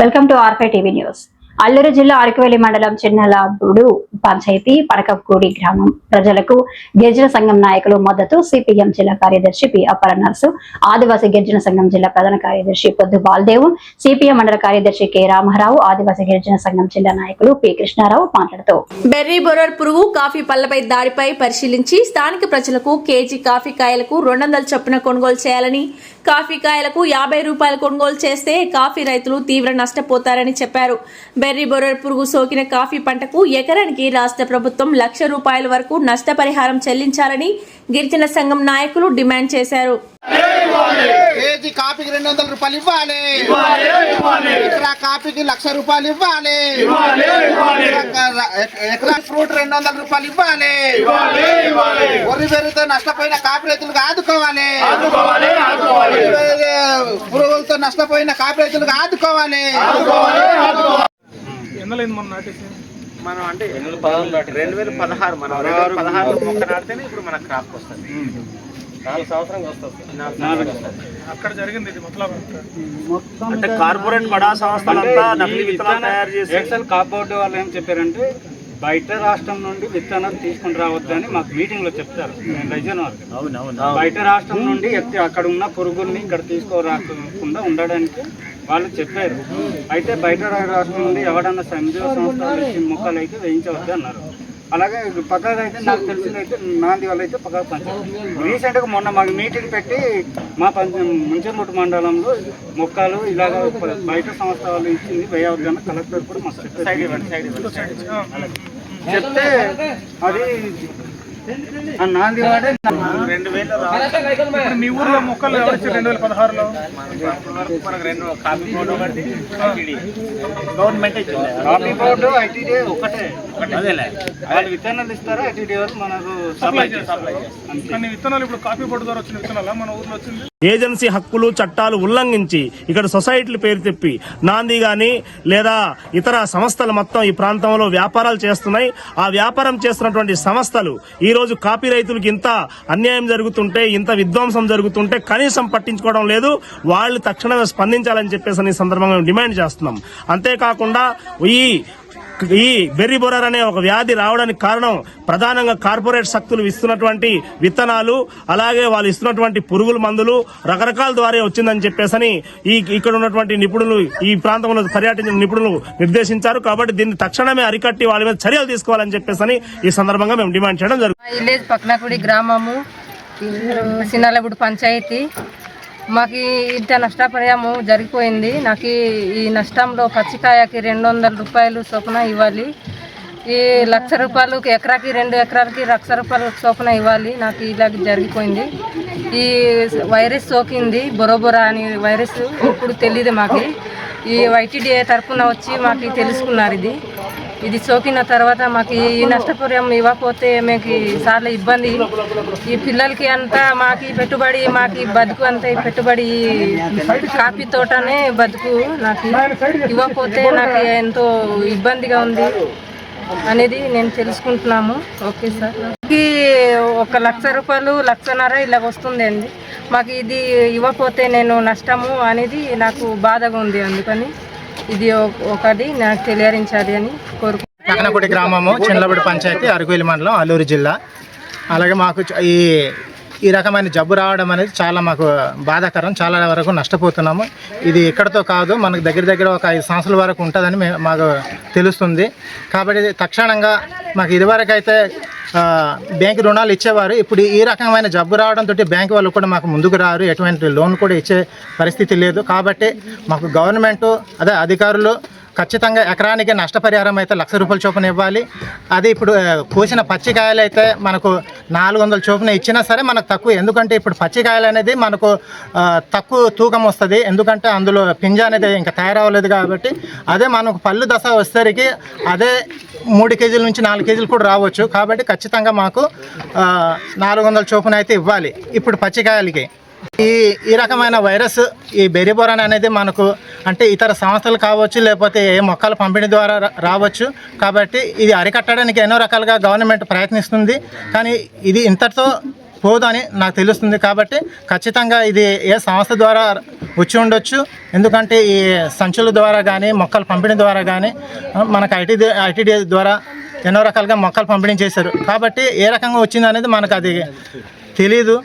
Welcome to ఆర్ఫై TV news Alluri జిల్లా అరకువెల్లి మండలం చిన్నలాబుడు పంచాయతీ పడకపూడి గ్రామం. ప్రజలకు గిరిజన సంఘం నాయకులు మద్దతు సిపిఎం జిల్లా కార్యదర్శి పి అప్పర నర్సు ఆదివాసీ గిరిజన సంఘం జిల్లా ప్రధాన కార్యదర్శి పొద్దు బాల్దేవ్ సిపిఎం మండల కార్యదర్శి కె రామారావు ఆదివాసీ గిరిజన సంఘం జిల్లా నాయకులు పి కృష్ణారావు మాట్లాడుతూ. బెర్రీ బొరర్ పురుగు కాఫీ పళ్ళపై దాడిపై పరిశీలించి స్థానిక ప్రజలకు కేజీ కాఫీ కాయలకు రెండు వందల చొప్పున కొనుగోలు చేయాలని కాఫీ కాయలకు యాభై రూపాయలు కొనుగోలు చేస్తే కాఫీ రైతులు తీవ్ర నష్టపోతారని చెప్పారు. బెర్రీ బొర్రర్ పురుగు సోకిన కాఫీ పంటకు ఎకరానికి రాష్ట్ర ప్రభుత్వం లక్ష రూపాయల వరకు నష్టపరిహారం చెల్లించాలని గిరిజన సంఘం నాయకులు డిమాండ్ చేశారు. కేజీ కాపీకి రెండు వందల రూపాయలు ఇవ్వాలి. ఎకరా కాపీకి లక్ష రూపాయలు ఇవ్వాలి. ఎకరా- ఫ్రూట్ రెండు వందల రూపాయలు ఇవ్వాలి. వరి పెరుగుతో నష్టపోయిన కాపీ రైతులకు ఆదుకోవాలి. పురుగులతో నష్టపోయిన కాపీ రైతులకు ఆదుకోవాలి. ఎన్నలేదు మొన్న నాటేసి? మనం అంటే రెండు వేల పదహారు మనం పదహారులో మొక్క నాటితేనే ఇప్పుడు మన క్రాప్ వస్తుంది. నాలుగు సంవత్సరంగా వస్తుంది నాలుగు సంవత్సరాలు. వస్తుంది అక్కడ జరిగింది ఇది మొత్తం అంటే కార్పొరేట్ బడా సంస్థలంతా నకిలీ విత్తనాలు తయారు చేసి ఎక్సెల్ వాళ్ళు ఏం చెప్పారంటే బయట రాష్ట్రం నుండి విత్తనాలు తీసుకుని రావద్దని మాకు మీటింగ్లో చెప్తారు రైజన్ బయట రాష్ట్రం నుండి ఎత్తి- అక్కడ ఉన్న పురుగుల్ని ఇక్కడ తీసుకురాకుండా ఉండడానికి వాళ్ళు చెప్పారు. అయితే బయట రాష్ట్రం నుండి ఎవడన్నా సంజీవ సంస్థలు ఇచ్చిన మొక్కలు అయితే వేయించవద్దు అన్నారు. అలాగే పక్కగా అయితే నాకు తెలిసింది అయితే నాంది వాళ్ళు అయితే పక్కగా పంచారు రీసెంట్గా మొన్న మాకు మీటింగ్ పెట్టి మా పంచ ముంచంగుట్టు మండలంలో మొక్కలు ఇలాగ బయట సంస్థ వాళ్ళు ఇచ్చింది వేయవద్దని కలెక్టర్ కూడా ఇవ్వండి చెప్తే అది నాంది వాడే మీ ఊర్లో మొక్కలు ఎవరు రెండు వేల పదహారులో గవర్నమెంట్ ఇచ్చింది కాపీ బోర్డు ఐటీడీ ఒకటే వాళ్ళు విత్తనాలు ఇస్తారా ఐటీడీ వాళ్ళు మనకు సప్లై సప్లై చేస్తారు కానీ విత్తనాలు ఇప్పుడు కాఫీ బోర్డు ద్వారా వచ్చిన విత్తనాలా మన ఊర్లో వచ్చింది ఏజెన్సీ హక్కులు చట్టాలు ఉల్లంఘించి ఇక్కడ సొసైటీలు పేరు తెప్పి నాంది గాని లేదా ఇతర సంస్థలు మొత్తం ఈ ప్రాంతంలో వ్యాపారాలు చేస్తున్నాయి. ఆ వ్యాపారం చేస్తున్నటువంటి సంస్థలు ఈ రోజు కాపీ రైతులకు ఇంత అన్యాయం జరుగుతుంటే ఇంత విధ్వంసం జరుగుతుంటే కనీసం పట్టించుకోవడం లేదు. వాళ్ళు తక్షణమే స్పందించాలని చెప్పేసి అని ఈ సందర్భంగా మేము డిమాండ్ చేస్తున్నాం. అంతేకాకుండా ఈ ఈ బెర్రీ బొరర్ అనే ఒక వ్యాధి రావడానికి కారణం ప్రధానంగా కార్పొరేట్ శక్తులు ఇస్తున్నటువంటి విత్తనాలు అలాగే వాళ్ళు ఇస్తున్నటువంటి పురుగుల మందులు రకరకాల ద్వారా వచ్చిందని చెప్పేసని ఈ ఇక్కడ ఉన్నటువంటి నిపుణులు ఈ ప్రాంతంలో పర్యటించిన నిపుణులు నిర్దేశించారు. కాబట్టి దీన్ని తక్షణమే అరికట్టి వాళ్ళ మీద చర్యలు తీసుకోవాలని చెప్పేసని ఈ సందర్భంగా మేము డిమాండ్ చేయడం జరుగుతుంది. విలేజ్ గ్రామము సినాలగుడి పంచాయతీ. మాకు ఇంత నష్టపరిహారము జరిగిపోయింది. నాకు ఈ- నష్టంలో పచ్చికాయకి రెండు వందల రూపాయలు చొప్పున ఇవ్వాలి. ఈ లక్ష రూపాయలు ఎకరాకి రెండు ఎకరాలకి లక్ష రూపాయలు చొప్పున ఇవ్వాలి. నాకు ఇలా జరిగిపోయింది. ఈ వైరస్ సోకింది బొరబొర అని వైరస్ ఇప్పుడు తెలియదు మాకు. ఈ వైటీడీఏ తరఫున వచ్చి మాకు తెలుసుకున్నారు ఇది. ఇది సోకిన తర్వాత మాకు ఈ నష్టపూర్యం ఇవ్వకపోతే మీకు చాలా ఇబ్బంది. ఈ పిల్లలకి అంతా మాకు ఈ పెట్టుబడి మాకు బతుకు అంతా పెట్టుబడి కాఫీ తోటనే బతుకు నాకు ఇవ్వకపోతే నాకు ఎంతో ఇబ్బందిగా ఉంది అనేది నేను తెలుసుకుంటున్నాము. Okay sir. ఒక లక్ష రూపాయలు లక్షన్నర ఇలా వస్తుందండి. మాకు ఇది ఇవ్వకపోతే నేను నష్టము అనేది నాకు బాధగా ఉంది అందుకని ఇది ఒకటి నాకు తెలియరించాలి అని కోరుకుంటున్నాను గ్రామము చిన్నలబడి పంచాయతీ అరకువేలి మండలం అల్లూరు జిల్లా. అలాగే మాకు ఈ ఈ రకమైన జబ్బు రావడం అనేది చాలా మాకు బాధాకరం చాలా వరకు నష్టపోతున్నాము. ఇది ఇక్కడతో కాదు మనకు దగ్గర దగ్గర ఒక ఐదు సంవత్సరాల వరకు ఉంటుందని మాకు తెలుస్తుంది. కాబట్టి తక్షణంగా మాకు ఇదివరకు అయితే బ్యాంకు రుణాలు ఇచ్చేవారు. ఇప్పుడు ఈ రకమైన జబ్బు రావడంతో బ్యాంకు వాళ్ళు కూడా మాకు ముందుకు రారు. ఎటువంటి లోన్ కూడా ఇచ్చే పరిస్థితి లేదు. కాబట్టి మాకు గవర్నమెంట్ అదే అధికారులు ఖచ్చితంగా ఎకరానికి నష్టపరిహారం అయితే లక్ష రూపాయల చొప్పున ఇవ్వాలి. అది ఇప్పుడు కోసిన పచ్చికాయలు అయితే మనకు నాలుగు వందల చొప్పున ఇచ్చినా సరే మనకు తక్కువ. ఎందుకంటే ఇప్పుడు పచ్చికాయలు అనేది మనకు తక్కువ తూకం వస్తుంది. ఎందుకంటే అందులో పింజ అనేది ఇంకా తయారవ్వలేదు కాబట్టి అదే మనకు పళ్ళు దశ వచ్చేసరికి అదే మూడు కేజీల నుంచి నాలుగు కేజీలు కూడా రావచ్చు. కాబట్టి ఖచ్చితంగా మాకు నాలుగు వందల చొప్పున అయితే ఇవ్వాలి. ఇప్పుడు పచ్చికాయలకి. ఈ ఈ రకమైన వైరస్ ఈ బెరిబోరాన్ అనేది మనకు అంటే ఇతర సంస్థలు కావచ్చు లేకపోతే ఏ మొక్కల పంపిణీ ద్వారా రావచ్చు. కాబట్టి ఇది అరికట్టడానికి ఎన్నో రకాలుగా గవర్నమెంట్ ప్రయత్నిస్తుంది. కానీ ఇది ఇంతటితో పోదని నాకు తెలుస్తుంది కాబట్టి ఖచ్చితంగా ఇది ఏ సంస్థ ద్వారా వచ్చి ఉండొచ్చు. ఎందుకంటే ఈ సంచుల ద్వారా కానీ మొక్కలు పంపిణీ ద్వారా కానీ మనకు ఐటీ ఐటీడీ ద్వారా ఎన్నో రకాలుగా మొక్కలు పంపిణీ చేశారు. కాబట్టి ఏ రకంగా వచ్చింది అనేది మనకు అది తెలియదు